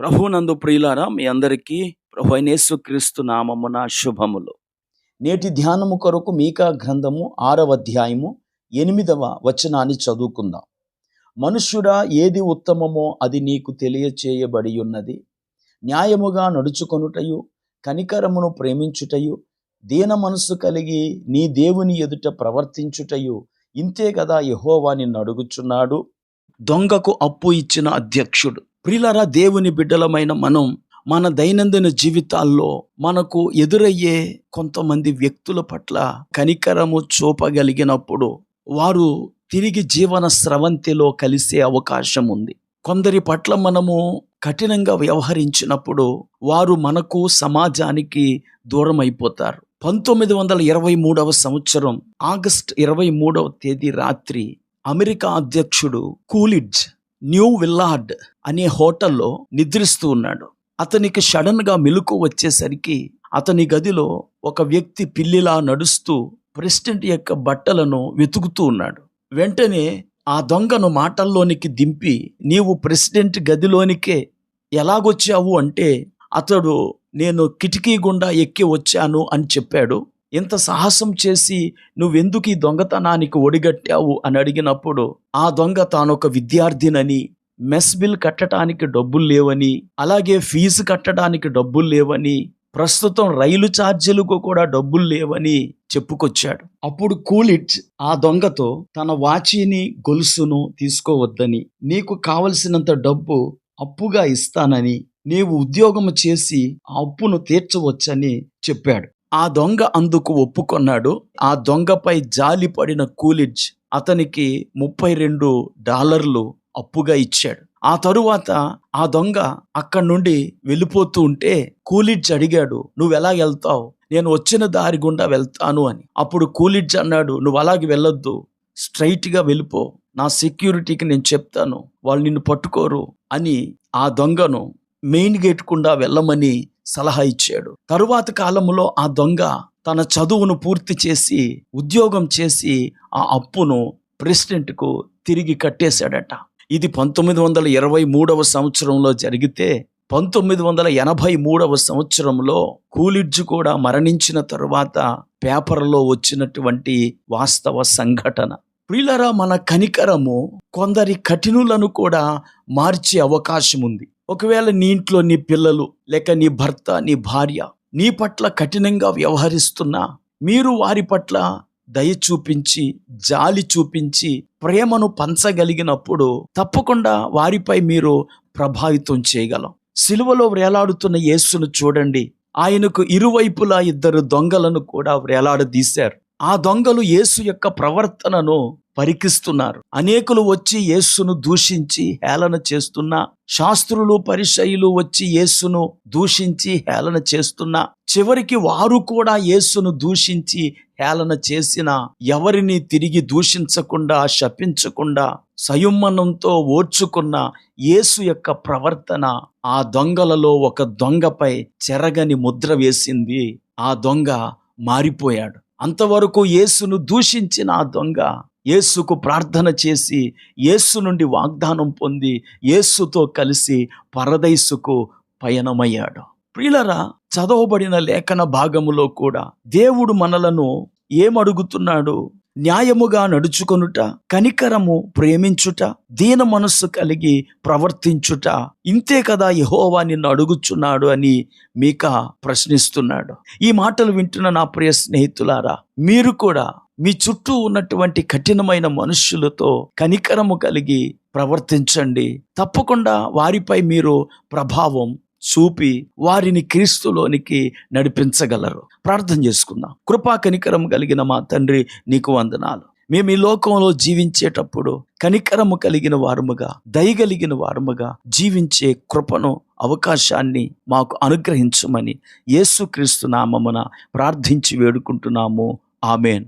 ప్రభునందు ప్రియులారా మీ అందరికీ ప్రభు అయినేసు క్రీస్తు నామమున శుభములు. నేటి ధ్యానము కొరకు మీకా గ్రంథము ఆరవ అధ్యాయము ఎనిమిదవ వచనాన్ని చదువుకుందాం. మనుష్యుడా ఏది ఉత్తమమో అది నీకు తెలియచేయబడి ఉన్నది న్యాయముగా నడుచుకొనుటయు కనికరమును ప్రేమించుటయు దీన మనస్సు కలిగి నీ దేవుని ఎదుట ప్రవర్తించుటయు ఇంతే కదా యహోవా నిన్ను అడుగుచున్నాడు దొంగకు అప్పు ఇచ్చిన అధ్యక్షుడు. ప్రిలరా దేవుని బిడ్డలమైన మనం మన దైనందిన జీవితాల్లో మనకు ఎదురయ్యే కొంతమంది వ్యక్తుల పట్ల కనికరము చూపగలిగినప్పుడు వారు తిరిగి జీవన స్రవంతిలో కలిసే అవకాశం ఉంది. కొందరి పట్ల మనము కఠినంగా వ్యవహరించినప్పుడు వారు మనకు సమాజానికి దూరం అయిపోతారు పంతొమ్మిది వందల ఇరవై మూడవ సంవత్సరం ఆగస్ట్ ఇరవై మూడవ తేదీ రాత్రి అమెరికా అధ్యక్షుడు కూలిడ్జ్ న్యూ విల్లార్డ్ అనే హోటల్లో నిద్రిస్తూ ఉన్నాడు. అతనికి సడన్గా మెలకు వచ్చేసరికి అతని గదిలో ఒక వ్యక్తి పిల్లిలా నడుస్తూ ప్రెసిడెంట్ యొక్క బట్టలను వెతుకుతూ ఉన్నాడు. వెంటనే ఆ దొంగను మాటల్లోనికి దింపి నీవు ప్రెసిడెంట్ గదిలోనికే ఎలాగొచ్చావు అంటే అతడు నేను కిటికీ గుండా ఎక్కి వచ్చాను అని చెప్పాడు. ఇంత సాహసం చేసి నువ్వెందుకు ఈ దొంగతనానికి ఒడిగట్టావు అని అడిగినప్పుడు ఆ దొంగ తానొక విద్యార్థినని మెస్ బిల్ కట్టడానికి డబ్బులు లేవని అలాగే ఫీజు కట్టడానికి డబ్బులు లేవని ప్రస్తుతం రైలు ఛార్జీలకు కూడా డబ్బులు లేవని చెప్పుకొచ్చాడు. అప్పుడు కూలిట్ ఆ దొంగతో తన వాచీని గొలుసును తీసుకోవద్దని నీకు కావలసినంత డబ్బు అప్పుగా ఇస్తానని నీవు ఉద్యోగం చేసి ఆ అప్పును తీర్చవచ్చని చెప్పాడు. ఆ దొంగ అందుకు ఒప్పుకొన్నాడు. ఆ దొంగపై జాలి పడిన కూలిడ్జ్ అతనికి ముప్పై రెండు డాలర్లు అప్పుగా ఇచ్చాడు. ఆ తరువాత ఆ దొంగ అక్కడి నుండి వెళ్ళిపోతూ ఉంటే కూలిడ్జ్ అడిగాడు నువ్వు ఎలా వెళ్తావు? నేను వచ్చిన దారి గుండా వెళ్తాను అని. అప్పుడు కూలిడ్జ్ అన్నాడు నువ్వు అలాగే వెళ్ళొద్దు. స్ట్రైట్గా వెళ్ళిపో. నా సెక్యూరిటీకి నేను చెప్తాను. వాళ్ళు నిన్ను పట్టుకోరు అని ఆ దొంగను మెయిన్ గేట్ గుండా వెళ్ళమని సలహా ఇచ్చాడు. తరువాత కాలంలో ఆ దొంగ తన చదువును పూర్తి చేసి ఉద్యోగం చేసి ఆ అప్పును ప్రెసిడెంట్కు తిరిగి కట్టేశాడట. ఇది పంతొమ్మిది వందల ఇరవై మూడవ సంవత్సరంలో జరిగితే పంతొమ్మిది వందల ఎనభై మూడవ సంవత్సరంలో కూలిడ్జ్ కూడా మరణించిన తరువాత పేపర్లో వచ్చినటువంటి వాస్తవ సంఘటన. ప్రియులరా మన కనికరము కొందరి కఠినులను కూడా మార్చే అవకాశం ఉంది ఒకవేళ నీ ఇంట్లో నీ పిల్లలు లేక నీ భర్త నీ భార్య నీ పట్ల కఠినంగా వ్యవహరిస్తున్నా మీరు వారి పట్ల దయ చూపించి జాలి చూపించి ప్రేమను పంచగలిగినప్పుడు తప్పకుండా వారిపై మీరు ప్రభావితం చేయగలం. సిలువలో వేలాడుతున్న యేసును చూడండి. ఆయనకు ఇరువైపులా ఇద్దరు దొంగలను కూడా వేలాడదీశారు. ఆ దొంగలు యేసు యొక్క ప్రవర్తనను పరికిస్తున్నారు. అనేకులు వచ్చి యేసును దూషించి హేళన చేస్తున్నా శాస్త్రులు పరిశైలు వచ్చి యేసును దూషించి హేళన చేస్తున్నా చివరికి వారు కూడా యేసును దూషించి హేళన చేసిన ఎవరిని తిరిగి దూషించకుండా శపించకుండా సంయమనంతో ఓర్చుకున్న యేసు యొక్క ప్రవర్తన ఆ దొంగలలో ఒక దొంగపై చెరగని ముద్ర వేసింది. ఆ దొంగ మారిపోయాడు. అంతవరకు యేసును దూషించిన ఆ దొంగ యేసుకు ప్రార్థన చేసి యేసు నుండి వాగ్దానం పొంది యేసుతో కలిసి పరదైసుకు పయనమయ్యాడు. ప్రియులరా చదవబడిన లేఖన భాగములో కూడా దేవుడు మనలను ఏమడుగుతున్నాడు? న్యాయముగా నడుచుకొనుట కనికరము ప్రేమించుట దీన మనస్సు కలిగి ప్రవర్తించుట. ఇంతే కదా యహోవా నిన్ను అడుగుచున్నాడు అని మీక ప్రశ్నిస్తున్నాడు. ఈ మాటలు వింటున్న నా ప్రియ స్నేహితులారా మీరు కూడా మీ చుట్టూ ఉన్నటువంటి కఠినమైన మనుష్యులతో కనికరము కలిగి ప్రవర్తించండి. తప్పకుండా వారిపై మీరు ప్రభావం చూపి వారిని క్రీస్తులోనికి నడిపించగలరు. ప్రార్థన చేసుకుందాం. కృపా కనికరం కలిగిన మా తండ్రి నీకు వందనాలు. మేము ఈ లోకంలో జీవించేటప్పుడు కనికరము కలిగిన వారముగా దయగలిగిన వారముగా జీవించే కృపను అవకాశాన్ని మాకు అనుగ్రహించమని యేసుక్రీస్తు నామమున ప్రార్థించి వేడుకుంటున్నాము. ఆమెన్.